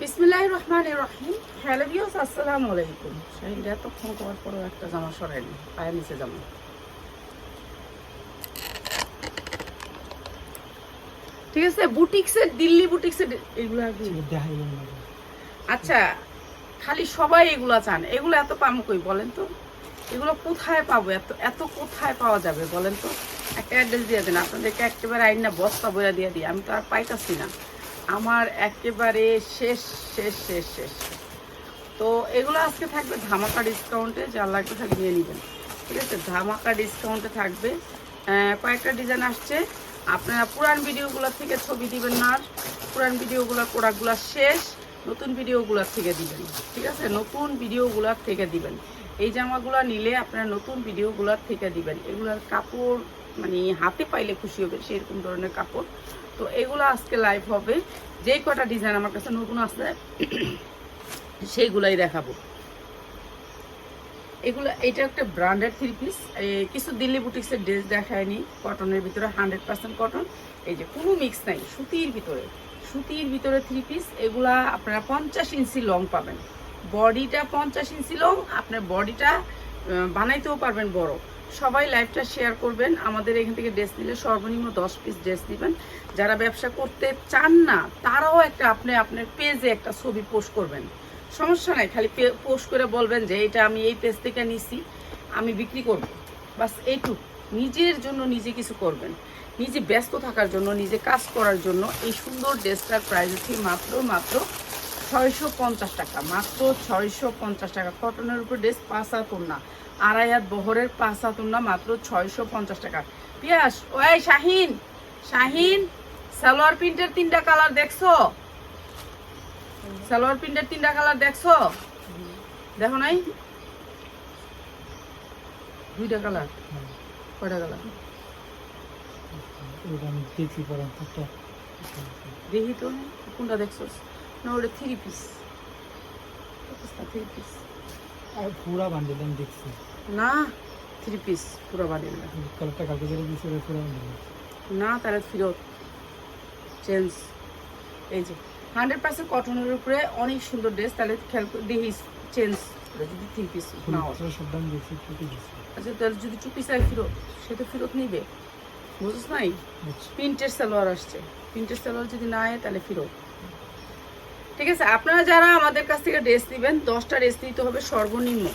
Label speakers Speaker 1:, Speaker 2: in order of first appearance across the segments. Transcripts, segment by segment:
Speaker 1: বিসমিল্লাহ রহমান রহিম hello views আসসালামু আলাইকুম। শাহিদ এতক্ষণ করার পরেও একটা জামা সরায়নি পায়ের নিচে জামা। ঠিক আছে বুটিক্সের দিল্লি বুটিক্সের এগুলো আচ্ছা খালি সবাই এগুলা চান। এগুলো এত পাম কই, বলেন তো? এগুলো কোথায় পাবো? এত এত কোথায় পাওয়া যাবে, বলেন তো? একটা অ্যাড্রেস দিয়ে দেন, আপনাদেরকে একেবারে আইন না বস্তা বইয়া দিয়ে দিই। আমি তো আর পাইতাছি না। আমার একেবারে শেষ শেষ শেষ শেষ। তো এগুলো আজকে থাকবে ধামাকা ডিসকাউন্টে যা লাগবে থাকবে নিয়ে নেবেন। ঠিক আছে? ধামাকা ডিসকাউন্টে থাকবে। কয়েকটা ডিজাইন আসছে। আপনারা পুরান ভিডিওগুলোর থেকে ছবি দিবেন না পুরান ভিডিওগুলোর প্রোডাক্টগুলো শেষ। নতুন ভিডিওগুলোর থেকে দিবেন। ঠিক আছে? নতুন ভিডিওগুলোর থেকে দিবেন। এই জামাগুলো নিলে আপনারা নতুন ভিডিওগুলোর থেকে দিবেন। এগুলোর কাপড় মানে হাতে পাইলে খুশি হবে সেরকম ধরনের কাপড়। তো এগুলো আজকে লাইভ হবে। যেই কটা ডিজাইন আমার কাছে নতুন আসছে সেইগুলাই দেখাবো। এগুলো, এটা একটা ব্র্যান্ডেড থ্রি পিস কিছু দিল্লি বুটিক্সের ড্রেস দেখায়নি। কটনের ভিতরে হান্ড্রেড পার্সেন্ট কটন এই যে, কোনো মিক্স নাই, সুতির ভিতরে। সুতির ভিতরে থ্রি পিস এগুলা আপনারা পঞ্চাশ ইঞ্চি লং পাবেন। বডিটা পঞ্চাশ ইঞ্চি লং আপনার বডিটা বানাইতেও পারবেন বড়। সবাই লাইভটা শেয়ার করবেন। আমাদের এখান থেকে ড্রেস নিলে সর্বনিম্ন দশ পিস ড্রেস দিবেন যারা ব্যবসা করতে চান না, তারাও একটা আপনি আপনার পেজে একটা ছবি পোস্ট করবেন। সমস্যা নাই, খালি পোস্ট করে বলবেন যে এটা আমি এই পেজ থেকে নিছি, আমি বিক্রি করব। বাস এইটুক নিজের জন্য নিজে কিছু করবেন। নিজে ব্যস্ত থাকার জন্য, নিজে কাজ করার জন্য এই সুন্দর ড্রেসটার প্রাইস হচ্ছে মাত্র মাত্র ছয়শো পঞ্চাশ টাকা। মাত্র ছয়শো পঞ্চাশ টাকা। কটনের উপর ড্রেস পাঁচ হাতুন না আড়াই হাত বহরের পাঁচ হাতুন না মাত্র ছয়শো পঞ্চাশ টাকা। পিয়াস ওই শাহিন শাহিন সালোয়ার প্রিন্টের তিনটা কালার দেখছ? সালোয়ার প্রিন্টের তিনটা কালার দেখছ? দেখো নাই? দুইটা কালার। কয়টা কালার? দেখি তো কোনটা দেখছ? না ওটা থ্রি পিস থ্রি পিস
Speaker 2: আর পুরা বান্ডেল আমি দেখছি।
Speaker 1: না থ্রি পিস পুরো বাড়ি না।
Speaker 2: কালারটা কালকে যেটা দিয়েছি ওটা পুরা বান্ডেল
Speaker 1: না তাহলে ফিরত। চেঞ্জ এই যে হান্ড্রেড পার্সেন্ট কটনের উপরে অনেক সুন্দর ড্রেস তাহলে খেয়াল দেখি চেঞ্জ যদি থ্রি পিস নাও।
Speaker 2: সব দাম দেখছি
Speaker 1: আচ্ছা তাহলে যদি টু পিস আর ফিরত সে তো ফিরত নিবে। বুঝছ নাই? প্রিন্টের সালোয়ার আসছে। প্রিন্টের সালোয়ার যদি না আয় তাহলে ফিরত। ঠিক আছে? আপনারা যারা আমাদের কাছ থেকে ড্রেস নেবেন, দশটা ড্রেস নিতে হবে সর্বনিম্ন।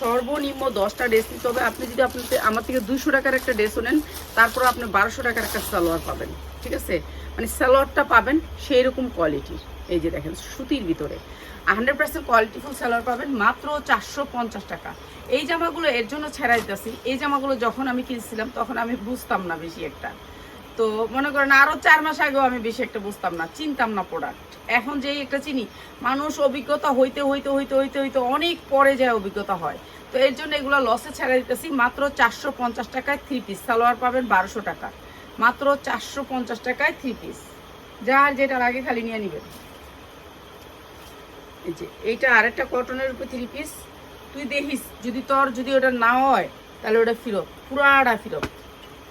Speaker 1: সর্বনিম্ন দশটা ড্রেস নিতে হবে। আপনি যদি আপনার আমার থেকে দুশো টাকার একটা ড্রেস নেন, তারপর আপনি বারোশো টাকার একটা সালোয়ার পাবেন। ঠিক আছে? মানে সালোয়ারটা পাবেন সেই রকম কোয়ালিটির এই যে দেখেন, সুতির ভিতরে। হান্ড্রেড পার্সেন্ট কোয়ালিটিফুল সালোয়ার পাবেন, মাত্র চারশো পঞ্চাশ টাকা। এই জামাগুলো এর জন্য ছেড়াইতেছি এই জামাগুলো যখন আমি কিনছিলাম, তখন আমি বুঝতাম না বেশি একটা। তো মনে করেন আরও চার মাস আগেও আমি বেশি একটা বুঝতাম না, চিনতাম না প্রোডাক্ট এখন যেই একটা চিনি, মানুষ অভিজ্ঞতা হইতে হইতে হইতে হইতে হইতে অনেক পরে যায় অভিজ্ঞতা হয়। তো এর জন্য এগুলো লসে ছেড়ে দিতেছি, মাত্র চারশো পঞ্চাশ টাকায় থ্রি পিস সালোয়ার পাবেন বারোশো টাকা। মাত্র চারশো পঞ্চাশ টাকায় থ্রি পিস যার যেটা লাগে খালি নিয়ে নিবেন। এই যে, এইটা আরেকটা কটনের উপর থ্রি পিস তুই দেখিস, যদি তোর যদি ওটা না হয়, তাহলে ওটা ফিরত, পুরাটা ফিরত।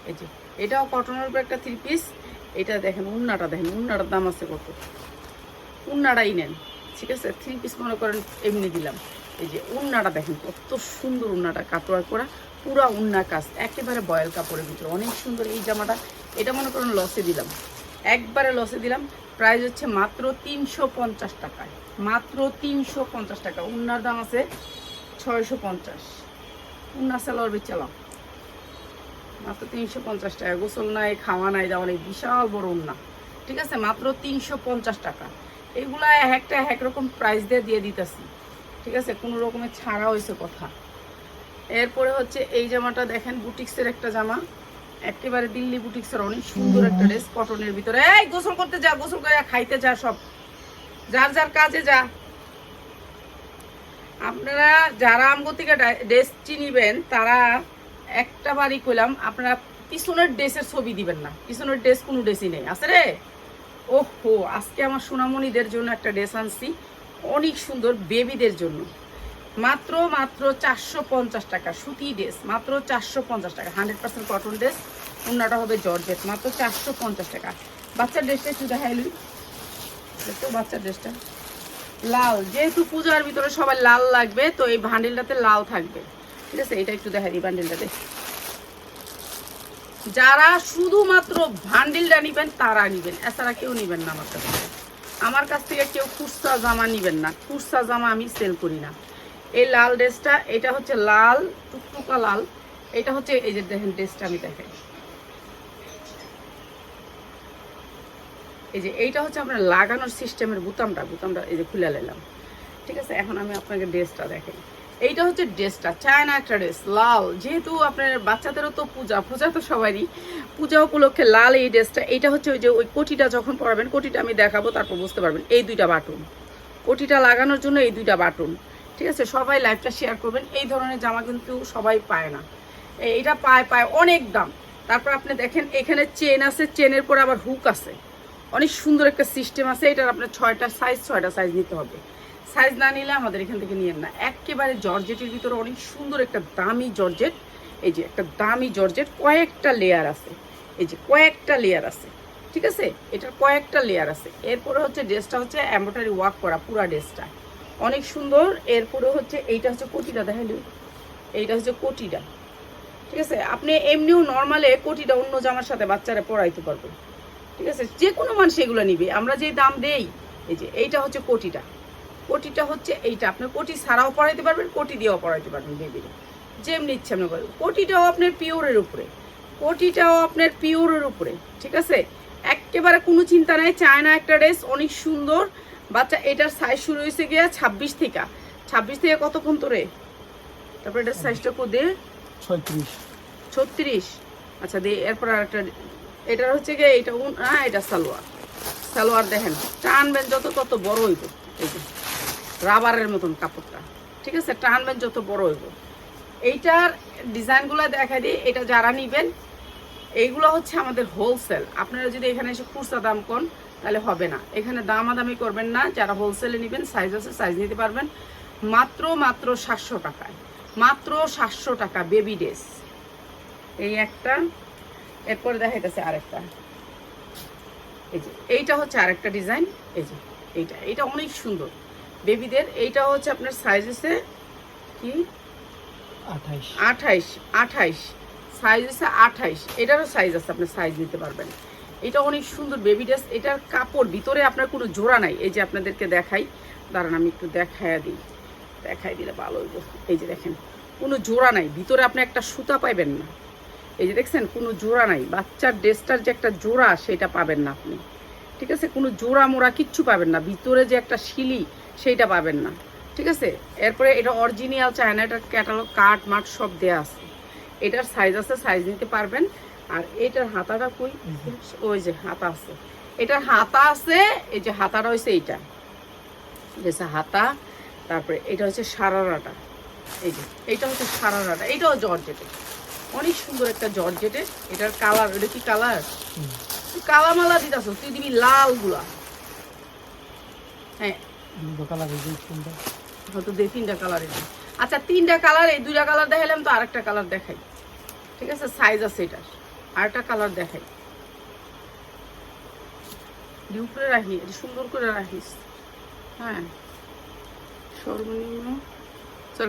Speaker 1: এই যে এটাও কটনের উপর একটা থ্রি পিস এটা দেখেন, উন্নাটা দেখেন, উন্নাটার দাম আছে কত? উন্নাটাই নেন, ঠিক আছে? থ্রি পিস মনে করেন, এমনি দিলাম। এই যে উন্নাটা দেখেন, কত সুন্দর উন্নাটা কাটোয়ার করা পুরা উন্না কাজ, একেবারে বয়েল কাপড়ের ভিতরে, অনেক সুন্দর এই জামাটা। এটা মনে করেন লসে দিলাম। একবারে লসে দিলাম প্রাইস হচ্ছে মাত্র তিনশো পঞ্চাশ টাকায়, মাত্র তিনশো পঞ্চাশ টাকা। উন্নার দাম আছে ছয়শো পঞ্চাশ। উন্না সালোয়ার বেচালাম মাত্র তিনশো পঞ্চাশ টাকা। গোসল নাই, খাওয়া নাই দাওয়া নেই, বিশাল বড় না ঠিক আছে, মাত্র তিনশো পঞ্চাশ টাকা। এগুলা এক একটা এক রকম প্রাইস দিয়ে দিয়ে দিতেছি। ঠিক আছে, কোনো রকমের ছাড়া হয়েছে কথা। এরপরে হচ্ছে এই জামাটা দেখেন, বুটিক্সের একটা জামা। একেবারে দিল্লি বুটিক্সের অনেক সুন্দর একটা ড্রেস কটনের ভিতরে। এই, গোসল করতে যা, গোসল করে খাইতে যা সব। যার যার কাজে যা। আপনারা যারা আমগো থেকে ড্রেস চিনিবেন, তারা একটা বাড়ি কইলাম, আপনারা পিছনের ড্রেসের ছবি দিবেন না। পিছনের ড্রেস কোনো ড্রেসই নেই, আছে রে? ওহো, আজকে আমার সোনামণিদের জন্য একটা ড্রেস আনছি, অনেক সুন্দর বেবিদের জন্য। মাত্র মাত্র চারশো পঞ্চাশ টাকা, সুতি ড্রেস, মাত্র চারশো পঞ্চাশ টাকা, হান্ড্রেড পার্সেন্ট কটন ড্রেস অন্যটা হবে জর্জেট, মাত্র চারশো পঞ্চাশ টাকা। বাচ্চার ড্রেসটা একটু দেখাইলুই দেখো বাচ্চার ড্রেসটা। লাল, যেহেতু পূজার ভিতরে সবাই লাল লাগবে, তো এই ভান্ডিলটাতে লাল থাকবে। ঠিক আছে, এটা একটু যারা শুধুমাত্র ভান্ডিলটা নিবেন, তারা নিবেন। এছাড়া কেউ নিবেন না আমার কাছ। আমার কাছ থেকে কেউ কুর্সা জামা নিবেন না। কুর্সা জামা আমি সেল করি না। এই লাল ড্রেসটা, এটা হচ্ছে লাল, টুকটুকা লাল। এটা হচ্ছে, এই যে দেখেন ড্রেসটা আমি দেখাই। এই যে এইটা হচ্ছে আপনার লাগানোর সিস্টেমের বুতামটা। বুতামটা এই যে খুলে নিলাম। ঠিক আছে, এখন আমি আপনাকে ড্রেসটা দেখাই। এইটা হচ্ছে ড্রেসটা, চায়না একটা ড্রেস, লাল। যেহেতু আপনার বাচ্চাদেরও তো পূজা পূজা তো সবারই। পূজা উপলক্ষে লাল এই ড্রেসটা, এইটা হচ্ছে ওই যে ওই কোটিটা যখন পরাবেন, কোটিটা আমি দেখাবো, তারপর বুঝতে পারবেন। এই দুইটা বাটন। কোটিটা লাগানোর জন্য এই দুইটা বাটন। ঠিক আছে? সবাই লাইভটা শেয়ার করবেন। এই ধরনের জামা কিন্তু সবাই পায় না। এ- এটা পায় পায় অনেক দাম। তারপর আপনি দেখেন, এখানে চেন আছে, চেনের পরে আবার হুক আছে। অনেক সুন্দর একটা সিস্টেম আছে। এটার আপনার ছয়টা সাইজ ছয়টা সাইজ নিতে হবে। সাইজ না নিলে আমাদের এখান থেকে নিয়েন না। একেবারে জর্জেটের ভিতরে অনেক সুন্দর একটা দামি জর্জেট। এই যে একটা দামি জর্জেট, কয়েকটা লেয়ার আছে। এই যে কয়েকটা লেয়ার আছে। ঠিক আছে? এটার কয়েকটা লেয়ার আছে। এরপরে হচ্ছে ড্রেসটা হচ্ছে এম্ব্রয়ডারি ওয়ার্ক করা, পুরা ড্রেসটা অনেক সুন্দর। এরপরে হচ্ছে এইটা হচ্ছে কোটিটা দেখাইলি এইটা হচ্ছে কোটিটা। ঠিক আছে? আপনি এমনিও নর্মালে কোটিটা অন্য জামার সাথে বাচ্চারা পরাইতে পারবেন। ঠিক আছে? যে কোনো মানুষ এগুলো নিবে। আমরা যে দাম দেই, এই যে এইটা হচ্ছে কোটিটা। কোটিটা হচ্ছে এইটা। আপনি কোটি ছাড়াও পড়াইতে পারবেন কোটি দিয়েও পড়াইতে পারবেন বেবির যেমনি ইচ্ছে আপনি করবেন কোটিটাও আপনার পিওরের উপরে। কোটিটাও আপনার পিওরের উপরে ঠিক আছে? একেবারে কোনো চিন্তা নাই চায়না একটা ড্রেস অনেক সুন্দর। বাচ্চা এটার সাইজ শুরু হয়েছে গিয়া ছাব্বিশ থেকে। ছাব্বিশ থেকে কতক্ষণ তোরে? তারপর এটার সাইজটা কো দে।
Speaker 2: ছয়ত্রিশ।
Speaker 1: ছত্রিশ। আচ্ছা দে এরপর আর একটা এটার হচ্ছে গিয়ে এটা হ্যাঁ এটা সালোয়ার। সালোয়ার দেখেন টানবেন যত তত বড় হইব। এই যে। রাবারের মতন কাপড়টা। ঠিক আছে? টানবেন যত বড় হইব। এইটার ডিজাইনগুলো দেখা দিই। এটা যারা নিবেন, এইগুলো হচ্ছে আমাদের হোলসেল আপনারা যদি এখানে এসে খুচরা দাম কোন, তাহলে হবে না। এখানে দামাদামি করবেন না। যারা হোলসেলে নেবেন সাইজ আছে সাইজ নিতে পারবেন। মাত্র মাত্র সাতশো টাকায়। মাত্র সাতশো টাকা বেবি ড্রেস এই একটা। এরপরে দেখাইতেছে আরেকটা। এই যে, এইটা হচ্ছে আরেকটা ডিজাইন এই যে, এইটা এইটা অনেক সুন্দর। বেবিদের এইটা হচ্ছে আপনার সাইজ আছে কি?
Speaker 2: আঠাইশ।
Speaker 1: আঠাইশ আঠাইশ। সাইজ আছে আঠাইশ। এটারও সাইজ আছে আপনার সাইজ নিতে পারবেন। এটা অনেক সুন্দর বেবি ড্রেস এটার কাপড় ভিতরে আপনার কোনো জোড়া নাই। এই যে আপনাদেরকে দেখাই। দাঁড়ান আমি একটু দেখাইয়া দিই। দেখাই দিলে ভালো হইব। এই যে দেখেন কোনো জোড়া নাই। ভিতরে আপনি একটা সুতা পাইবেন না। এই যে দেখছেন কোনো জোড়া নাই। বাচ্চার ড্রেসটার যে একটা জোড়া সেটা পাবেন না আপনি। ঠিক আছে? কোনো জোড়া মোড়া কিচ্ছু পাবেন না। ভিতরে যে একটা শিলি সেইটা পাবেন না। ঠিক আছে? এরপরে এটা অরিজিনাল চায়না এটার ক্যাটালগ কাঠ মাঠ সব দেয়া আছে। এটার সাইজ আছে সাইজ নিতে পারবেন। আর এটার হাতাটা কই ওই যে হাতা আছে। এটার হাতা আছে এই যে হাতাটা হয়েছে এইটা। যেসে হাতা। তারপরে এটা হচ্ছে সারারাটা। এই যে এইটা হচ্ছে সারারাটা। এটাও জর্জেটে অনেক সুন্দর একটা জর্জেটে এটার কালার এটা কি কালার তুই কালা মালা দিতাছ তুই দিবি লালগুলা হ্যাঁ হয়তো দিয়ে তিনটা আচ্ছা তিনটা কালার, এই দুইটা কালার দেখাইলাম তো আরেকটা কালার দেখাই। ঠিক আছে সাইজ আছে এটার। আরেকটা কালার দেখাই। দি উপরে রাখি সুন্দর করে রাখিস। হ্যাঁ। সর্বনিম্ন।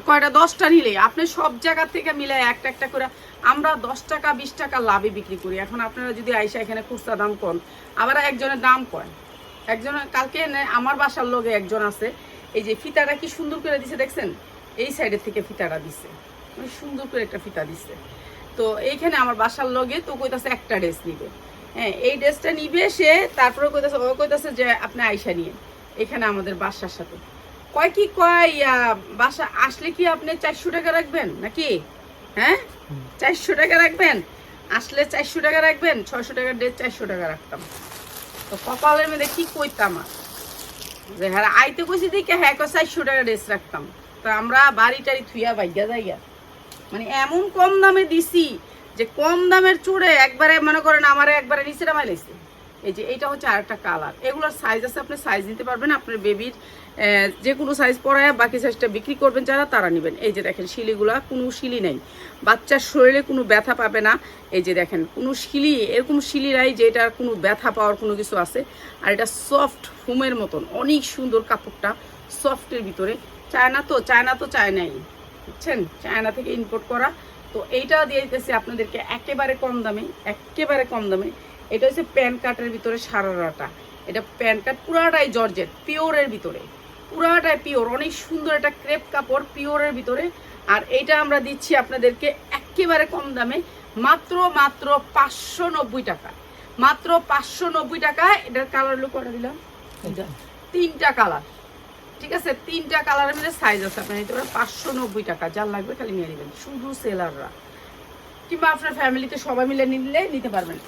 Speaker 1: কয়টা? দশটা নিলে। আপনি সব জায়গা থেকে মিলে একটা একটা করে, আমরা দশ টাকা বিশ টাকা লাভে বিক্রি করি। এখন আপনারা যদি আইসা এখানে খুচরা দাম কন, আবার একজনের দাম কয়। একজনের কালকে নে- আমার বাসার লোকে একজন আছে। এই যে ফিতাটা কি সুন্দর করে দিছে দেখছেন? এই সাইডের থেকে ফিতাটা দিছে। মানে সুন্দর করে একটা ফিতা দিছে। তো এইখানে আমার বাসার লগে তো কইতাছে একটা ড্রেস নিবে। হ্যাঁ এই ড্রেসটা নিবে সে তারপরে কইতাছে ও কইতাছে যে আপনি আইসা নিয়ে এখানে আমাদের বাসার সাথে। কয় কি কয় বাসা আসলে কি আপনি চারশো টাকা রাখবেন নাকি? হ্যাঁ। চারশো টাকা রাখবেন? আসলে চারশো টাকা রাখবেন ছয়শো টাকার ড্রেস চারশো টাকা রাখতাম। তো কপালের মধ্যে কি কইতাম? যে হ্যাঁ আইতে কইছি দিকে হ্যাঁ চারশো টাকা ড্রেস রাখতাম। তো আমরা বাড়ি টাড়ি থুইয়া বাইগা যাইয়া মানে এমন কম দামে দিছি যে কম দামের চুড়ে একবারে মনে করেন আমার একবারে নিচে নামাই লাইছে। এই যে এইটা হচ্ছে আরেকটা কালার। এগুলোর সাইজ আছে, আপনি সাইজ নিতে পারবেন, আপনার বেবির যে কোনো সাইজ পরায়, বাকি সাইজটা বিক্রি করবেন যারা, তারা নেবেন। এই যে দেখেন শিলিগুলা, কোনো শিলি নেই। বাচ্চার শরীরে কোনো ব্যথা পাবে না। এই যে দেখেন, কোনো শিলি, এরকম শিলি নাই যে এটার কোনো ব্যথা পাওয়ার কোনো কিছু আছে। আর এটা সফট ফুমের মতন, অনেক সুন্দর কাপড়টা সফটের ভিতরে। চায়না তো চায়না তো চায় নাই, বুঝছেন? চায়না থেকে ইম্পোর্ট করা। তো এইটা দিয়ে দিতেছি আপনাদেরকে একেবারে কম দামে, একেবারে কম দামে। এটা হচ্ছে প্যান কার্টের ভিতরে সারারাটা। এটা প্যান কার্ট পুরাটাই জর্জেট পিওরের ভিতরে। পুরাটাই পিওর অনেক সুন্দর একটা ক্রেপ কাপড় পিওরের ভিতরে। আর এইটা আমরা দিচ্ছি আপনাদেরকে একেবারে কম দামে মাত্র মাত্র পাঁচশো নব্বই টাকা। মাত্র পাঁচশো নব্বই টাকা এটার কালার লুক করে দিলাম? তিনটা। তিনটা কালার ঠিক আছে? তিনটা কালারের মধ্যে সাইজ আছে আপনার নিতে পারেন পাঁচশো নব্বই টাকা। যার লাগবে খালি নিয়ে নেবেন। শুধু সেলাররা কিংবা আপনার ফ্যামিলিতে সবাই মিলে নিলে নিতে পারবেন।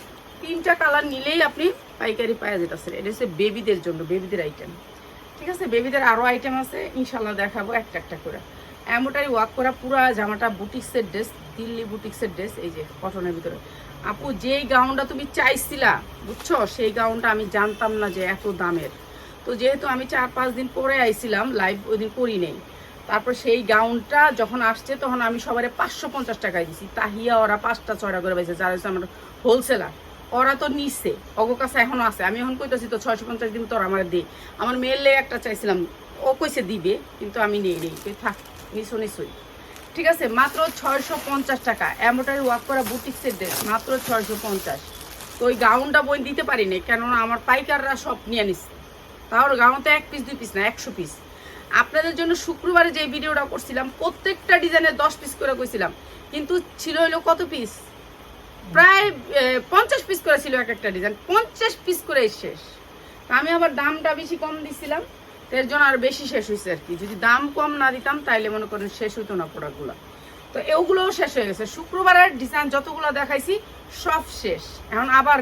Speaker 1: তিনটা কালার নিলেই আপনি পাইকারি পাওয়া যেতেছে। এটা হচ্ছে বেবিদের জন্য বেবিদের আইটেম ঠিক আছে? বেবিদের আরও আইটেম আছে ইনশাল্লাহ দেখাবো একটা একটা করে। এমনটাই ওয়াক করা পুরো জামাটা বুটিক্সের ড্রেস দিল্লি বুটিক্সের ড্রেস এই যে কটনের ভিতরে। আপু, যেই গাউনটা তুমি চাইছিলা, বুঝছ? সেই গাউনটা আমি জানতাম না যে এত দামের। তো যেহেতু আমি চার পাঁচ দিন পরে আইছিলাম লাইভ ওই দিন করি নেই। তারপর সেই গাউনটা যখন আসছে, তখন আমি সবারে পাঁচশো পঞ্চাশ টাকায় দিছি। তাহিয়া ওরা পাঁচটা ছয়টা করে পাইছে যারা হচ্ছে আমার হোলসেলার ওরা তো নিচ্ছে অগো কাছে এখনও আছে। আমি এখন কইতেছি, তো ছয়শো পঞ্চাশ দিন তোর আমার দে। আমার মেয়ের একটা চাইছিলাম, ও কইছে দিবে, কিন্তু আমি নেই নেই। তুই থাক নিশো নিশোই ঠিক আছে, মাত্র ছয়শো পঞ্চাশ টাকা। এমোটারি ওয়াক করা বুটিক্সের ড্রেস মাত্র ছয়শো পঞ্চাশ। তো ওই গাউনটা বই দিতে পারি পারিনি কেননা আমার পাইকাররা সব নিয়ে নিচ্ছে তাহলে গাউন তো এক পিস দুই পিস না, একশো পিস আপনাদের জন্য শুক্রবারে যে ভিডিওটা করছিলাম, প্রত্যেকটা ডিজাইনের দশ পিস করে কইছিলাম, কিন্তু ছিল হলো কত পিস প্রায় পঞ্চাশ পিস করে ছিল এক একটা ডিজাইন পঞ্চাশ পিস করে শেষ। আমি আবার দামটা বেশি কম দিছিলাম এর জন্য আর বেশি শেষ হয়েছে আর কি। যদি দাম কম না দিতাম, তাইলে মনে করেন শেষ হইতো না প্রোডাক্টগুলো তো এগুলোও শেষ হয়ে গেছে। শুক্রবারের ডিজাইন যতগুলো দেখাইছি, সব শেষ। এখন আবার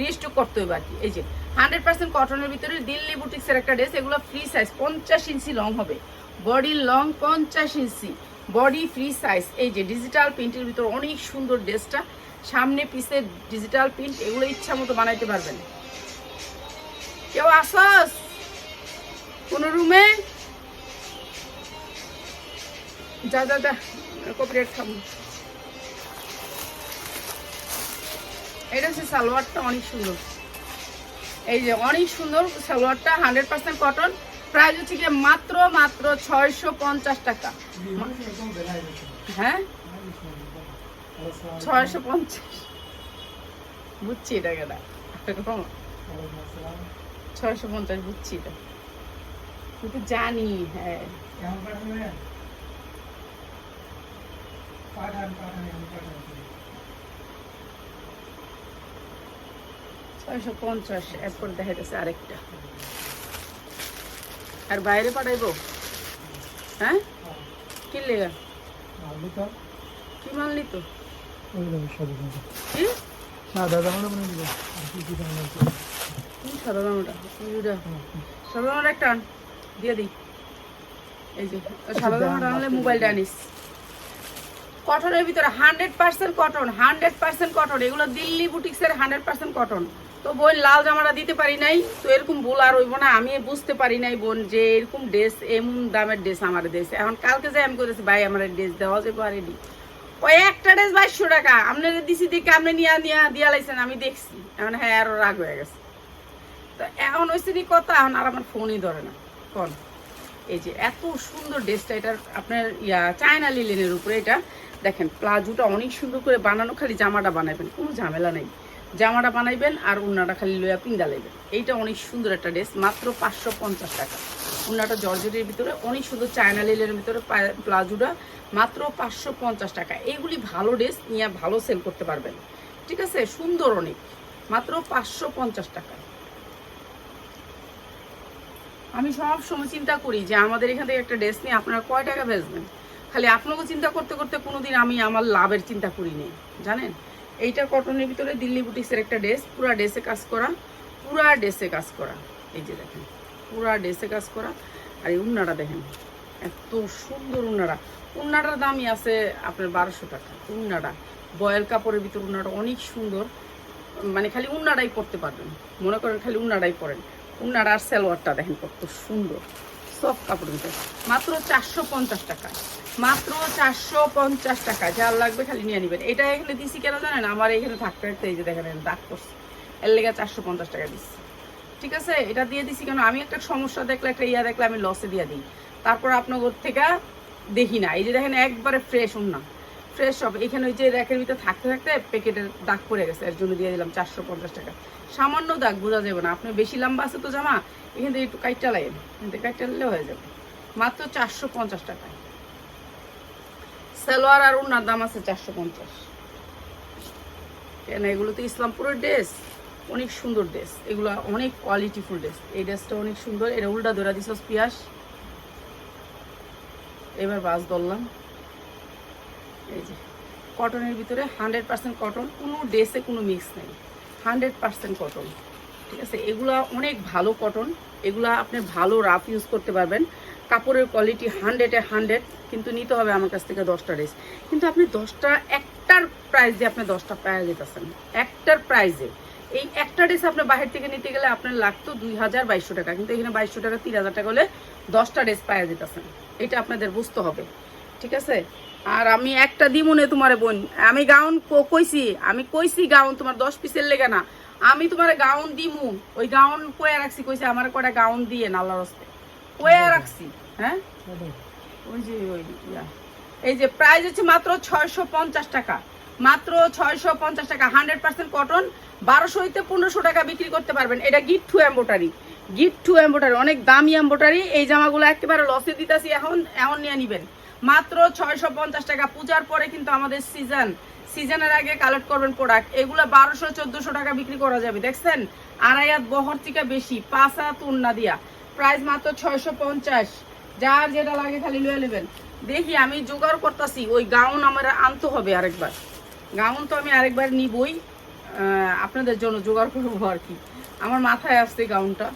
Speaker 1: রিস্টক করতে হবে আর কি। এই যে হান্ড্রেড পার্সেন্ট কটনের ভিতরে দিল্লি বুটিক্সের একটা ড্রেস এগুলো ফ্রি সাইজ পঞ্চাশ ইঞ্চি লং হবে। বডি লং পঞ্চাশ ইঞ্চি বডি ফ্রি সাইজ এই যে ডিজিটাল প্রিন্টের ভিতর অনেক সুন্দর ড্রেসটা সামনে পিসে ডিজিটাল প্রিন্ট এগুলো ইচ্ছা মতো বানাইতে পারবেন। কেউ আসস? কোন রুমে যা যা যা কপিরাইট খাব। এটা হচ্ছে সালোয়ারটা অনেক সুন্দর। এই যে অনেক সুন্দর সালোয়ারটা হান্ড্রেড পার্সেন্ট কটন প্রাইস হচ্ছে গিয়ে মাত্র মাত্র ছয়শো পঞ্চাশ টাকা। হ্যাঁ? ছয়শো পঞ্চাশ। বুঝছি এটা ছয়শো পঞ্চাশ বুঝছি এটা। জানি হ্যাঁ। ছয়শো পঞ্চাশ এরপর দেখা যাচ্ছে আরেকটা। আর বাইরে পাঠাইবো? হ্যাঁ? কি লেগা কি মাল কি
Speaker 2: সাদা দামটা মনে দিব। আর
Speaker 1: সাদা ওইটা সাদা দামটা একটা দিয়ে দিই। এই যে সাদা দামটা আনলে মোবাইলটা আনিস কটনের ভিতরে hundred percent cotton hundred percent cotton. এগুলো দিল্লি বুটিক্সের হান্ড্রেড পার্সেন্ট কটন। তো বোন লাল জামাটা দিতে পারি নাই তো এরকম ভুল আর হইব না। আমি বুঝতে পারি নাই বোন যে এরকম ড্রেস এমন দামের ড্রেস আমার ড্রেস এখন কালকে যে আমি করেছি ভাই আমার ড্রেস দেওয়া যে পারে দি ওই একটা ড্রেস বাইশশো টাকা। আপনার দিছি দেখে আপনি নিয়ে নিয়ে, দিয়া লাইছেন, আমি দেখছি। এখন হ্যাঁ আরও রাগ হয়ে গেছে। তো এখন ওই সিনি কথা? এখন আর আমার ফোনই ধরে না। কোন? এই যে এত সুন্দর ড্রেসটা, এটার আপনার ইয়া, চায়না লিলেনের উপরে এটা। দেখেন, প্লাজোটা অনেক সুন্দর করে বানানো, খালি জামাটা বানাবেন কোনো ঝামেলা নেই। জামাটা বানাইবেন আর উন্নাটা খালি লইয়া পিঙ্গা লাইবেন। এইটা অনেক সুন্দর একটা ড্রেস, মাত্র পাঁচশো পঞ্চাশ টাকা। উন্নাটা জর্জেটের ভিতরে, অনেক সুন্দর চায়না লিলের ভিতরে প্লাজোটা মাত্র পাঁচশো পঞ্চাশ টাকা। এইগুলি ভালো ড্রেস নিয়ে ভালো সেল করতে পারবেন। ঠিক আছে? সুন্দর অনেক, মাত্র পাঁচশো পঞ্চাশ টাকা। আমি সব সময় চিন্তা করি যে আমাদের এখান থেকে একটা ড্রেস নিয়ে আপনারা কয় টাকা বেচবেন? খালি আপনাকে চিন্তা করতে করতে কোনোদিন আমি আমার লাভের চিন্তা করি নি জানেন? এইটা কটনের ভিতরে দিল্লি বুটিক্সের একটা ড্রেস, পুরা ড্রেসে কাজ করা, পুরা ড্রেসে কাজ করা। এই যে দেখেন, পুরা ড্রেসে কাজ করা। আর এই উন্নাটা দেখেন, এত সুন্দর উন্নাটা। উন্নাটার দামই আছে আপনার বারোশো টাকা, উন্নাটা। বয়েল কাপড়ের ভিতর উন্নাটা অনেক সুন্দর। মানে খালি উন্নাটাই পরতে পারবেন। মনে করেন খালি উন্নাটাই পরেন। উন্নার আর সালোয়ারটা দেখেন কত সুন্দর। সব কাপড়ের ভিতরে। মাত্র চারশো পঞ্চাশ টাকা। মাত্র চারশো পঞ্চাশ টাকা। যার লাগবে খালি নিয়ে নেবেন। এটা এখানে দিছি কেন জানেন? আমার এখানে থাকতে থাকতে এই যে দেখেন দাগ করছে। এর লেগে চারশো পঞ্চাশ টাকা দিচ্ছি ঠিক আছে? এটা দিয়ে দিছি কেন? আমি একটা সমস্যা দেখলে, একটা ইয়া দেখলে আমি লসে দিয়ে দিই। তারপর আপনার ওর থেকে দেখি না। এই যে দেখেন, একবারে ফ্রেশ না। ফ্রেশ সব। এখানে ওই যে র্যাকের ভিতরে থাকতে থাকতে প্যাকেটের দাগ পড়ে গেছে। এর জন্য দিয়ে দিলাম চারশো পঞ্চাশ টাকা। সামান্য দাগ, বোঝা যাবে না। আপনি বেশি লম্বা আছে তো জামা, এখান থেকে একটু কাইটটা লাগেন এখান থেকে কাইটটা হয়ে যাবে। মাত্র চারশো পঞ্চাশ টাকায়। সালোয়ার আর ওনার দাম আছে চারশো পঞ্চাশ। কেন, এগুলো তো ইসলামপুরের ড্রেস। অনেক সুন্দর ড্রেস। এগুলো অনেক কোয়ালিটিফুল ড্রেস। এই ড্রেসটা অনেক সুন্দর। এটা উল্টা ধরা দিস পিয়াস। এবার বাস ধরলাম। এই যে কটনের ভিতরে হান্ড্রেড পার্সেন্ট কটন কোনো ড্রেসে কোনো মিক্স নেই। হান্ড্রেড পার্সেন্ট কটন ঠিক আছে? এগুলা অনেক ভালো কটন এগুলা আপনি ভালো রাফ ইউজ করতে পারবেন। কাপড়ের কোয়ালিটি হান্ড্রেডে হান্ড্রেড কিন্তু নিতে হবে আমার কাছ থেকে দশটা ড্রেস কিন্তু আপনি দশটা, একটার প্রাইস দিয়ে আপনি দশটা পাওয়া যেতেছেন। একটার প্রাইজে এই একটা ড্রেস আপনি বাহির থেকে নিতে গেলে আপনার লাগতো দুই হাজার বাইশশো টাকা, কিন্তু এখানে বাইশশো টাকা, তিন হাজার টাকা হলে দশটা ড্রেস পাওয়া যেতেছেন। এটা আপনাদের বুঝতে হবে। ঠিক আছে? আর আমি একটা দিব দিমুনে তোমার বোন। আমি গাউন কইছি, আমি কইছি গাউন তোমার দশ পিসের লেগে না। আমি তোমার গাউন দিমু। ওই গাউন কয়ে রাখছি, কইছি আমার কটা গাউন দিয়ে নাল্লা রস্তে কয়ে রাখছি হ্যাঁ? ওই যে, ওই এই যে প্রাইস হচ্ছে মাত্র ছয়শো পঞ্চাশ টাকা। মাত্র ছয়শো পঞ্চাশ টাকা হান্ড্রেড পার্সেন্ট কটন বারোশো হইতে পনেরোশো টাকা বিক্রি করতে পারবেন। এটা gift to embroidery gift to embroidery অনেক দামি এম্বোটারি এই জামাগুলো একেবারে লসে দিতেছি, এখন এখন নিয়ে নিবেন। মাত্র ছয়শো পঞ্চাশ টাকা। পূজার পরে কিন্তু আমাদের সিজন সিজনের আগে কালেক্ট করবেন প্রোডাক্ট এগুলো বারোশো, চোদ্দশো টাকা বিক্রি করা যাবে। দেখছেন? আড়াই হাত বহর থেকে বেশি, পাঁচ হাত উন্না দিয়া। প্রাইস মাত্র ছয়শো পঞ্চাশ। যার যেটা লাগে খালি লয়ে নেবেন। দেখি আমি জোগাড় করতেছি, ওই গাউন আমার আনতে হবে আরেকবার। গাউন তো আমি আরেকবার নিবই আপনাদের জন্য জোগাড় করব আর কি। আমার মাথায় আসছে গাউনটা।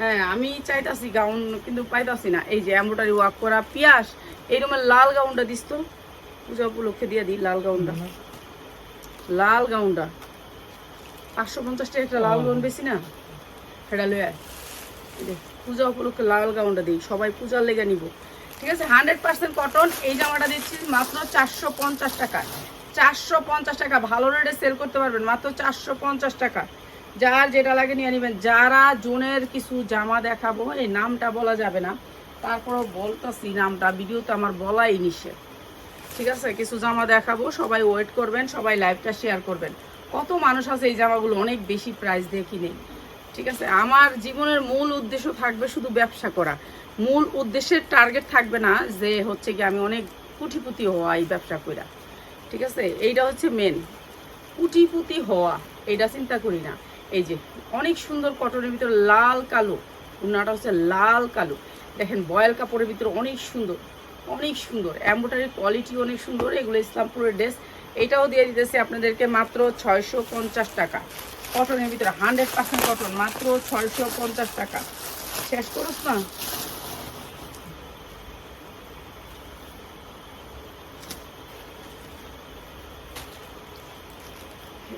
Speaker 1: হ্যাঁ আমি চাইতাছি গাউন কিন্তু পাইতাছি না। এই যে এম্ব্রয়ডারি ওয়াক করা পিয়াস এই রকমের লাল গাউনটা দিস তো। পূজা উপলক্ষে দিয়ে দিই লাল গাউনটা। লাল গাউনটা। পাঁচশো পঞ্চাশ টাকা একটা লাল গাউন বেশি না? সেটা লয়ে পূজা উপলক্ষে লাল গাউনটা দিই, সবাই পূজার লেগে নিব। ঠিক আছে? হান্ড্রেড পার্সেন্ট কটন এই জামাটা দিচ্ছি মাত্র চারশো পঞ্চাশ টাকা। চারশো পঞ্চাশ টাকা, ভালো রেটে সেল করতে পারবেন, মাত্র চারশো পঞ্চাশ টাকা। যার যেটা লাগে নিয়ে নেবেন। যারা জোনের কিছু জামা দেখাবো, এই নামটা বলা যাবে না, তারপরেও বলতাছি নামটা ভিডিওতে আমার বলাই নিষেধ। ঠিক আছে? কিছু জামা দেখাবো, সবাই ওয়েট করবেন, সবাই লাইভটা শেয়ার করবেন। কত মানুষ আছে এই জামাগুলো? অনেক বেশি প্রাইস দিয়ে কিনে। ঠিক আছে? আমার জীবনের মূল উদ্দেশ্য থাকবে শুধু ব্যবসা করা। মূল উদ্দেশ্যের টার্গেট থাকবে না যে হচ্ছে কি আমি অনেক কুটিপুতি হওয়া এই ব্যবসা কইরা। ঠিক আছে? এইটা হচ্ছে মেন কুটিপুতি হওয়া, এইটা চিন্তা করি না। এই যে অনেক সুন্দর কটনের ভিতরে লাল কালো উন্নাটা হচ্ছে লাল কালো। দেখেন, বয়েল কাপড়ের ভিতরে অনেক সুন্দর অনেক সুন্দর। এম্বোটারির কোয়ালিটি অনেক সুন্দর। এগুলো ইসলামপুরের ড্রেস এটাও দিয়ে দিতেছে আপনাদেরকে মাত্র ছয়শো পঞ্চাশ টাকা। কটনের ভিতরে হান্ড্রেড পার্সেন্ট কটন, মাত্র ছয়শো পঞ্চাশ টাকা। শেষ করুস না?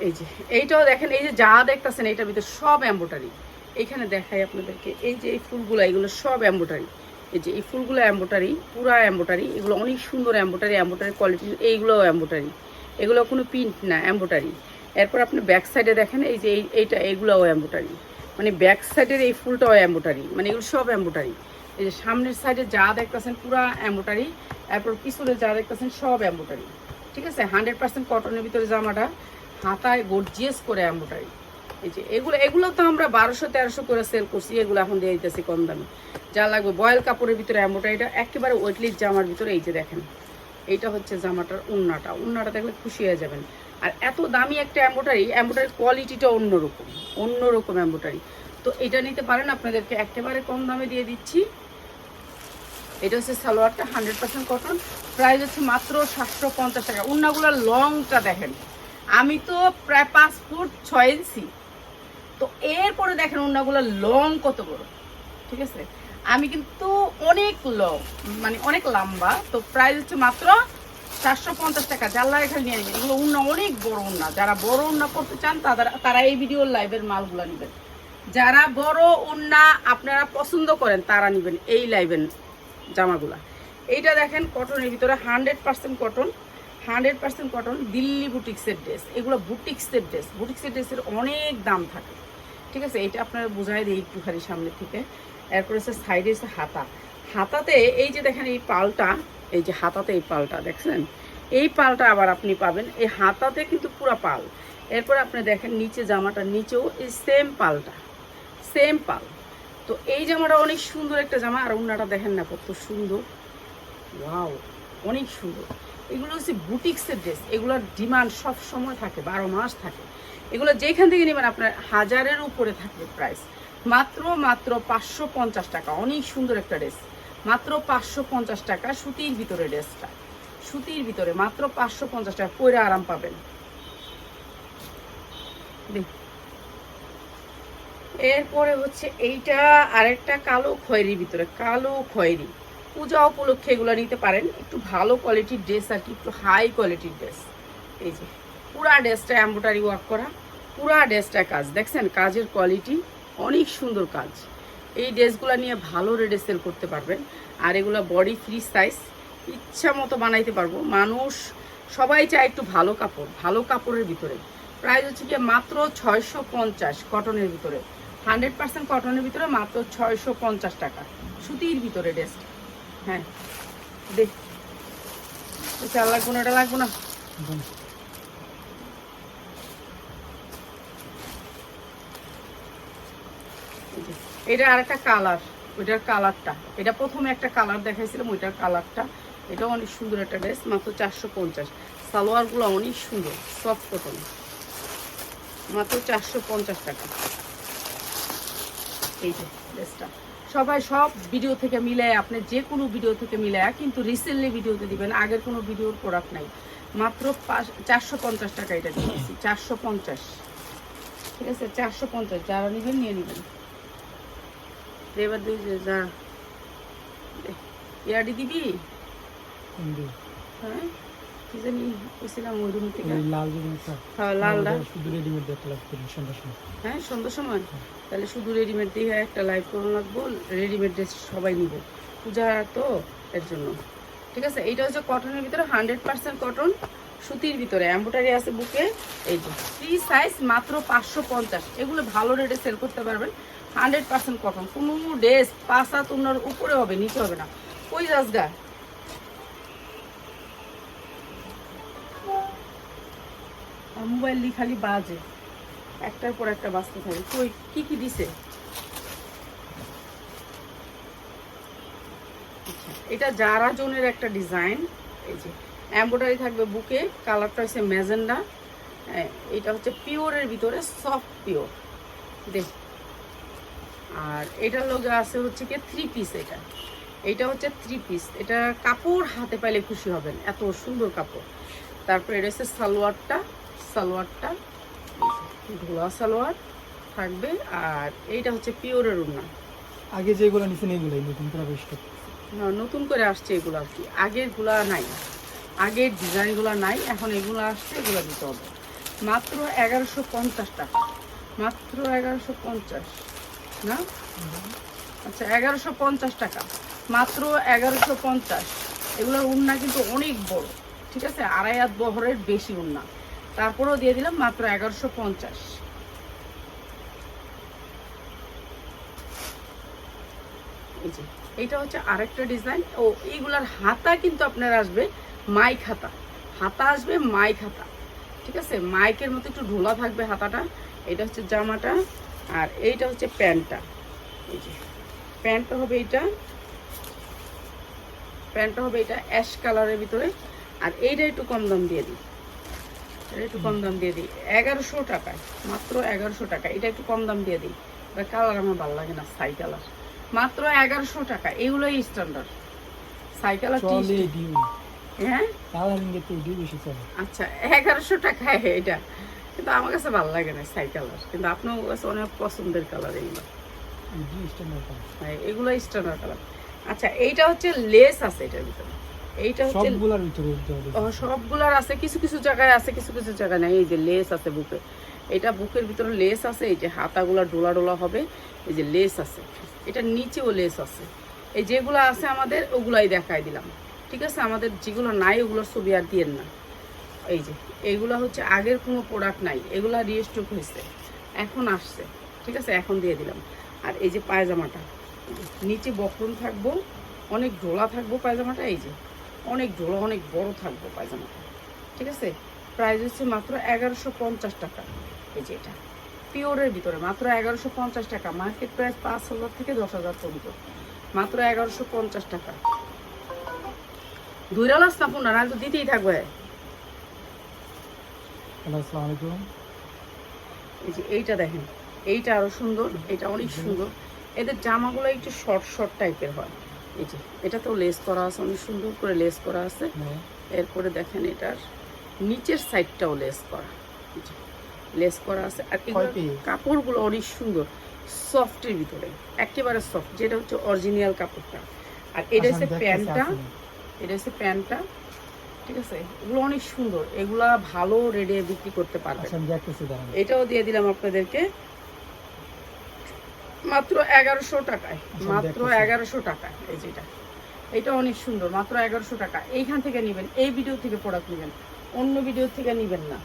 Speaker 1: এই যে, এইটাও দেখেন, এই যে যা দেখতেছেন, এইটার ভিতরে সব এম্বোটারি এখানে দেখাই আপনাদেরকে, এই যে এই ফুলগুলো, এগুলো সব এম্বোটারি এই যে এই ফুলগুলো এম্বোটারি পুরা এম্বোটারি এগুলো অনেক সুন্দর এম্বোটারি এম্বোটারি কোয়ালিটি এইগুলোও এম্বোটারি এগুলো কোনো প্রিন্ট না এম্বোটারি এরপর আপনি ব্যাক সাইডে দেখেন, এই যে এই- এইটা এগুলোও এম্বোটারি মানে ব্যাক সাইডের এই ফুলটাও এম্বোটারি মানে এগুলো সব এম্বোটারি এই যে সামনের সাইডে যা দেখতেছেন পুরা এম্বোটারি এরপর পিছনে যা দেখতেছেন সব এম্বোটারি ঠিক আছে? হান্ড্রেড পার্সেন্ট কটনের ভিতরে জামাটা, হাতায় গর্জিয়াস করে এম্বোটারি এই যে এগুলো এগুলো তো আমরা বারোশো, তেরোশো করে সেল করছি, এগুলো এখন দিয়ে দিতেছি কম দামে। যা লাগবে বয়েল কাপড়ের ভিতরে এম্বোটারিটা একেবারে ওয়েটলিস জামার ভিতরে, এই যে দেখেন। এইটা হচ্ছে জামাটার উন্নাটা। উন্নাটা দেখলে খুশি হয়ে যাবেন। আর এত দামি একটা এম্বোটারি এম্বোটারির কোয়ালিটিটা অন্যরকম অন্যরকম এম্বোটারি তো এটা নিতে পারেন, আপনাদেরকে একেবারে কম দামে দিয়ে দিচ্ছি। এটা হচ্ছে সালোয়ারটা হান্ড্রেড পার্সেন্ট কটন প্রাইস হচ্ছে মাত্র সাতশো পঞ্চাশ টাকা। উন্নাগুলোর লংটা দেখেন। আমি তো প্রায় পাঁচ ফুট ছয় ইঞ্চি তো এরপরে দেখেন উন্নাগুলোর লং কত বড়। ঠিক আছে? আমি কিন্তু অনেক লং মানে অনেক লম্বা। তো প্রাইস হচ্ছে মাত্র চারশো পঞ্চাশ টাকা। জাল্লা এখানে নিয়ে নেবেন এগুলো উন্না অনেক বড় উন্না। যারা বড় উন্না করতে চান, তাদের তারা এই ভিডিওর লাইভের মালগুলো নেবেন। যারা বড় উন্না আপনারা পছন্দ করেন, তারা নেবেন এই লাইভের জামাগুলা। এইটা দেখেন কটনের ভিতরে hundred percent cotton hundred percent cotton Delhi বুটিক্সের ড্রেস এগুলো বুটিক্সের ড্রেস বুটিক্সের ড্রেসের অনেক দাম থাকে। ঠিক আছে? এটা আপনারা বোঝাই দিই একটুখানি সামনে থেকে। এরপর হচ্ছে সাইডে হচ্ছে হাতা। হাতাতে এই যে দেখেন এই পালটা এই যে হাতাতে এই পালটা, দেখছেন? এই পালটা আবার আপনি পাবেন। এই হাতাতে কিন্তু পুরো পাল। এরপর আপনি দেখেন নিচে জামাটার নিচেও এই সেম পালটা। সেম পাল। তো এই জামাটা অনেক সুন্দর একটা জামা, আর অন্যটা দেখেন না কত সুন্দর। ওয়াও অনেক সুন্দর। এগুলো হচ্ছে বুটিক্সের ড্রেস এগুলোর ডিমান্ড সব সময় থাকে, বারো মাস থাকে। এগুলো যেখান থেকে নেবেন, আপনার হাজারের উপরে থাকবে প্রাইস মাত্র মাত্র পাঁচশো পঞ্চাশ টাকা। অনেক সুন্দর একটা ড্রেস মাত্র পাঁচশো পঞ্চাশ টাকা সুতির ভিতরে ড্রেসটা। সুতির ভিতরে মাত্র পাঁচশো পঞ্চাশ টাকা পরে আরাম পাবেন। এরপরে হচ্ছে এইটা আরেকটা কালো খয়েরির ভিতরে, কালো খয়েরি। পূজা উপলক্ষে এগুলো নিতে পারেন। একটু ভালো কোয়ালিটির ড্রেস আর কি, একটু হাই কোয়ালিটির ড্রেস। এই যে, পুরা ড্রেসটা এম্ব্রয়ডারি ওয়ার্ক করা, পুরা ড্রেসটা কাজ। দেখছেন, কাজের কোয়ালিটি, অনেক সুন্দর কাজ। এই ড্রেসগুলো নিয়ে ভালো রেটে সেল করতে পারবেন। আর এগুলো বডি ফ্রি সাইজ ইচ্ছা মতো বানাইতে পারব। মানুষ সবাই চায় একটু ভালো কাপড়, ভালো কাপড়ের ভিতরে। প্রাইস হচ্ছে গিয়ে মাত্র ছয়শো পঞ্চাশ কটনের ভিতরে। হান্ড্রেড পার্সেন্ট কটনের ভিতরে মাত্র ছয়শো পঞ্চাশ টাকা। সুতির ভিতরে ড্রেসটা হ্যাঁ দেখ। লাগবো না, এটা লাগবো না? এটা আরেকটা কালার ওইটার কালারটা এটা প্রথমে একটা কালার দেখাইছিলাম, ওইটার কালারটা এটা অনেক সুন্দর একটা ড্রেস মাত্র চারশো পঞ্চাশ। সালোয়ারগুলো অনেক সুন্দর সফট কটন মাত্র চারশো পঞ্চাশ টাকা। এই যে ড্রেসটা সবাই সব ভিডিও থেকে মিলায়, আপনি যে কোনো ভিডিও থেকে মিলায়, কিন্তু রিসেন্টলি ভিডিওতে দিবেন, আগের কোনো ভিডিওর প্রোডাক্ট নাই। মাত্র চারশো পঞ্চাশ টাকা এটা দিয়েছি, চারশো পঞ্চাশ। ঠিক আছে? চারশো পঞ্চাশ, যারা নেবেন নিয়ে নেবেন। এবার দুই যে। যা দে। ইয়াডি দিবি? হ্যাঁ? কি জানি বলছিলাম ওই রুম থেকে।
Speaker 2: ওই লাল
Speaker 1: হ্যাঁ লালটা
Speaker 2: ওটা শুধু রেডিমেড দেখতে লাগবে সন্ধ্যার সময়।
Speaker 1: হ্যাঁ সন্ধ্যার সময়? তাহলে শুধু রেডিমেড দিয়ে একটা লাইভ করুন লাগবো রেডিমেড ড্রেস সবাই নিব। পূজা তো এর জন্য। ঠিক আছে এইটা হচ্ছে কটনের ভিতরে হান্ড্রেড পার্সেন্ট কটন সুতির ভিতরে। এম্বোটারি আছে বুকে এই যে। ফ্রি সাইজ মাত্র পাঁচশো পঞ্চাশ। এগুলো ভালো রেটে সেল করতে পারবেন। Hundred percent cotton. কোনো ড্রেস পাঁচ হাত ওনার উপরে হবে নিচে হবে না। ওই রাজগা মোবাইল দিয়ে খালি বাজে। একটার পর একটা বাঁচতে থাকে। কই কি কি দিছে? আচ্ছা, এটা জারা জোনের একটা ডিজাইন। এই যে এমব্রয়ডারি থাকবে বুকে কালারটা হচ্ছে ম্যাজেন্ডা। এটা হচ্ছে পিওরের ভিতরে সফট পিওর। দেখ আর এটার লগে আছে হচ্ছে কি থ্রি পিস এটা। এটা হচ্ছে থ্রি পিস এটা কাপড় হাতে পাইলে খুশি হবেন এত সুন্দর কাপড়। তারপরে এটা হচ্ছে সালোয়ারটা সালোয়ারটা ধোয়া সালোয়ার থাকবে আর এইটা হচ্ছে পিওরের উন্না।
Speaker 2: আগে যেগুলো নিছেন এইগুলাই নতুন করে বেশ
Speaker 1: হ্যাঁ, নতুন করে আসছে এগুলো আর কি। আগেরগুলা নাই। আগের ডিজাইনগুলো নাই এখন এগুলো আসছে এগুলো দিতে হবে। মাত্র এগারোশো পঞ্চাশ টাকা। মাত্র এগারোশো পঞ্চাশ। না? আচ্ছা এগারোশো পঞ্চাশ টাকা। মাত্র এগারোশো পঞ্চাশ। এগুলোর উন্না কিন্তু অনেক বড়, ঠিক আছে? আড়াই হাত বহরের বেশি উন্না। তারপরেও দিয়ে দিলাম মাত্র এগারোশো পঞ্চাশ। এইটা হচ্ছে আরেকটা ডিজাইন। ও, এইগুলার হাতা কিন্তু আপনার আসবে মাইক হাতা। হাতা আসবে মাইক হাতা। ঠিক আছে? মাইকের মতো একটু ঢোলা থাকবে হাতাটা। এটা হচ্ছে জামাটা। আর এইটা হচ্ছে প্যান্টটা। এই যে প্যান্টটা হবে এইটা প্যান্টটা হবে এটা অ্যাশ কালারের ভিতরে। আর এইটা একটু কম দাম দিয়ে দিই। এটা একটু কম দাম দিয়ে দিই। এগারোশো টাকায় মাত্র এগারোশো টাকা। এটা একটু কম দাম দিয়ে দিই। কালার আমার ভালো লাগে না সাই কালার। মাত্র এগারোশো টাকা এগুলোই স্ট্যান্ডার্ড হ্যাঁ?
Speaker 2: কালারিং চলে।
Speaker 1: আচ্ছা এগারোশো টাকায় এটা কিন্তু আমার কাছে ভালো লাগে না সাইকেল কিন্তু আপনার কাছে অনেক পছন্দের কালার এগুলো এগুলো স্ট্যান্ডার্ড কালার আচ্ছা এইটা হচ্ছে লেস আছে এটার ভিতরে। এইটা হচ্ছে
Speaker 2: সবগুলোর ভিতরে উঠতে
Speaker 1: সবগুলার আছে কিছু কিছু জায়গায় আছে কিছু কিছু জায়গায় নাই। এই যে লেস আছে বুকে। এটা বুকের ভিতরে লেস আছে এই যে হাতাগুলা ডোলা ডোলা হবে এই যে লেস আছে। এটা নিচেও লেস আছে। এই যেগুলো আছে আমাদের ওগুলাই দেখাই দিলাম। ঠিক আছে? আমাদের যেগুলো নাই ওগুলোর ছবি আর দিয়েন না। এই যে এইগুলো হচ্ছে আগের কোনো প্রোডাক্ট নাই, এগুলা রিস্টক হয়েছে, এখন আসছে, ঠিক আছে? এখন দিয়ে দিলাম। আর এই যে পায়জামাটা, নিচে বক্রম থাকব, অনেক ঝোলা থাকব পায়জামাটা, এই যে, অনেক ঝোলা অনেক বড় থাকব পায়জামাটা, ঠিক আছে? প্রাইস হচ্ছে মাত্র এগারোশো পঞ্চাশ টাকা, এই যে এটা। পিওরের ভিতরে মাত্র এগারোশো পঞ্চাশ টাকা মার্কেট প্রাইস পাঁচ হাজার থেকে দশ হাজার পর্যন্ত, মাত্র এগারোশো পঞ্চাশ টাকা। দুইরা লাস না পুনরা তো দিতেই থাকবে।
Speaker 2: হ্যালো আসসালামু আলাইকুম।
Speaker 1: এই যে এইটা দেখেন এইটা আরও সুন্দর এটা অনেক সুন্দর। এদের জামাগুলো একটু শর্ট শর্ট টাইপের হয়। এই যে এটাতেও লেস করা আছে অনেক সুন্দর করে লেস করা আছে। এরপরে দেখেন এটার নিচের সাইডটাও লেস করা। লেস করা আছে। আর কাপড়গুলো অনেক সুন্দর সফটের ভিতরে একেবারে সফট। যেটা হচ্ছে অরিজিনাল কাপড়টা। আর এটা হচ্ছে
Speaker 2: আচ্ছা, দেখতেছি,
Speaker 1: প্যান্টটা এটা হচ্ছে প্যান্টটা। ঠিক আছে? এগুলো অনেক সুন্দর। এগুলা ভালো রেডে বিক্রি করতে পারবে
Speaker 2: আচ্ছা
Speaker 1: এটাও দিয়ে দিলাম আপনাদেরকে। মাত্র এগারোশো টাকায়।
Speaker 2: আচ্ছা,
Speaker 1: মাত্র এগারোশো টাকা এই যেটা এটা। অনেক সুন্দর মাত্র এগারোশো টাকা। এইখান থেকে নেবেন এই ভিডিও থেকে প্রোডাক্ট নেবেন। অন্য ভিডিও থেকে নেবেন না।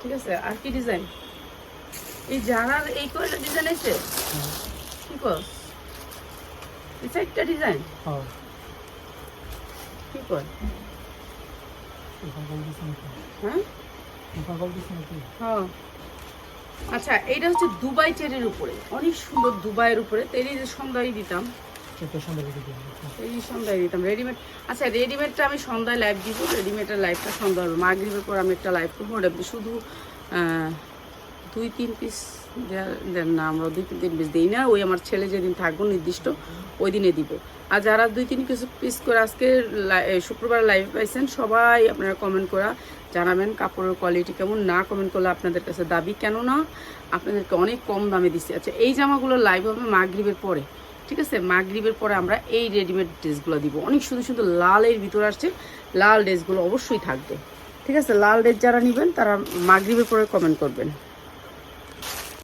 Speaker 1: ঠিক আছে? আর কি ডিজাইন এই জানার এই কয়টা ডিজাইন আছে? কি কর এই চারটা ডিজাইন
Speaker 2: হ্যাঁ।
Speaker 1: কি কর
Speaker 2: এখন কল দিছি নাকি
Speaker 1: হ্যাঁ? হ্যাঁ। আচ্ছা এইটা হচ্ছে দুবাই চেরির উপরে। অনেক সুন্দর দুবাইয়ের উপরে। তেরি যে সন্ধ্যায় দিতাম। এই সন্ধ্যায় দিতাম। রেডিমেড আচ্ছা রেডিমেডটা আমি সন্ধ্যায় লাইভ দিব। রেডিমেডের লাইভটা সন্ধ্যা হবে। মাগরীবের পর আমি একটা লাইভ করব। ওটা শুধু দুই, তিন পিস দেন না, আমরা দুই, তিন পিস দিই না। ওই আমার ছেলে যেদিন থাকব, নির্দিষ্ট ওই দিনে দিব। আর যারা দুই, তিন পিস পিস করে আজকে শুক্রবার লাইভ পাইছেন, সবাই আপনারা কমেন্ট করা, জানাবেন কাপড়ের কোয়ালিটি কেমন। না কমেন্ট করলে আপনাদের কাছে দাবি কেন না? আপনাদেরকে অনেক কম দামে দিচ্ছি। আচ্ছা এই জামাগুলো লাইভ হবে মাগরিবের পরে। ঠিক আছে? মাগরিবের পরে আমরা এই রেডিমেড ড্রেসগুলো দিব। অনেক সুন্দর সুন্দর লালের ভিতরে আসছে। লাল ড্রেসগুলো অবশ্যই থাকবে। ঠিক আছে? লাল ড্রেস যারা নেবেন, তারা মাগরিবের পরে কমেন্ট করবেন।